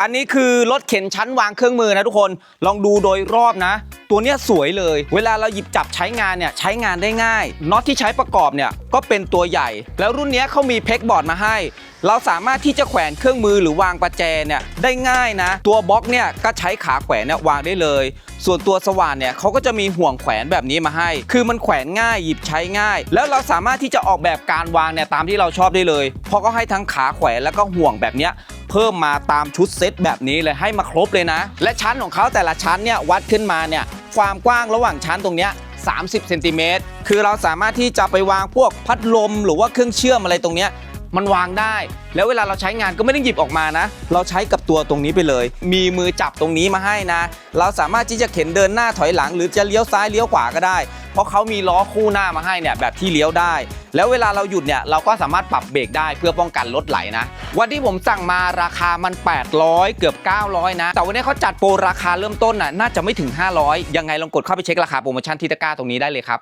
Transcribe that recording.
อันนี้คือรถเข็นชั้นวางเครื่องมือนะทุกคนลองดูโดยรอบนะ ตัวเนี้ยสวยเลย เวลาเราหยิบจับใช้งานเนี่ยใช้งานได้ง่ายน็อตที่ใช้ประกอบเนี่ยก็เป็นตัวใหญ่ แล้วรุ่นเนี้ยเขามีเพกบอร์ดมาให้ เราสามารถที่จะแขวนเครื่องมือหรือวางประแจเนี่ยได้ง่ายนะ ตัวบล็อกเนี่ยก็ใช้ขาแขวนเนี่ยวางได้เลย ส่วนตัวสว่านเนี่ยเขาก็จะมีห่วงแขวนแบบนี้มาให้ คือมันแขวนง่ายหยิบใช้ง่าย แล้วเราสามารถที่จะออกแบบการวางเนี่ยตามที่เราชอบได้เลยเพราะก็ให้ทั้งขาแขวนแล้วก็ห่วงแบบเนี้ย เพิ่มมาตามชุดเซตแบบนี้เลยให้มาครบเลยนะ และชั้นของเขาแต่ละชั้นเนี่ยวัดขึ้นมาเนี่ยความกว้างระหว่างชั้นตรงเนี้ย30เซนติเมตรคือเราสามารถที่จะไปวางพวกพัดลมหรือว่าเครื่องเชื่อมอะไรตรงเนี้ย มันวางได้ แล้วเวลาเราใช้งานก็ไม่ได้หยิบออกมานะ เราใช้กับตัวตรงนี้ไปเลย มีมือจับตรงนี้มาให้นะ เราสามารถที่จะเข็นเดินหน้าถอยหลัง หรือจะเลี้ยวซ้ายเลี้ยวขวาก็ได้ เพราะเขามีล้อคู่หน้ามาให้เนี่ยแบบที่เลี้ยวได้ แล้วเวลาเราหยุดเนี่ยเราก็สามารถปรับเบรกได้เพื่อป้องกันรถไหลนะ วันที่ผมสั่งมาราคามัน 800 เกือบ 900 นะ แต่วันนี้เขาจัดโปรราคาเริ่มต้นน่ะน่าจะไม่ถึง 500 ยังไงลองกดเข้าไปเช็คราคาโปรโมชั่นที่ตะกร้าตรงนี้ได้เลยครับ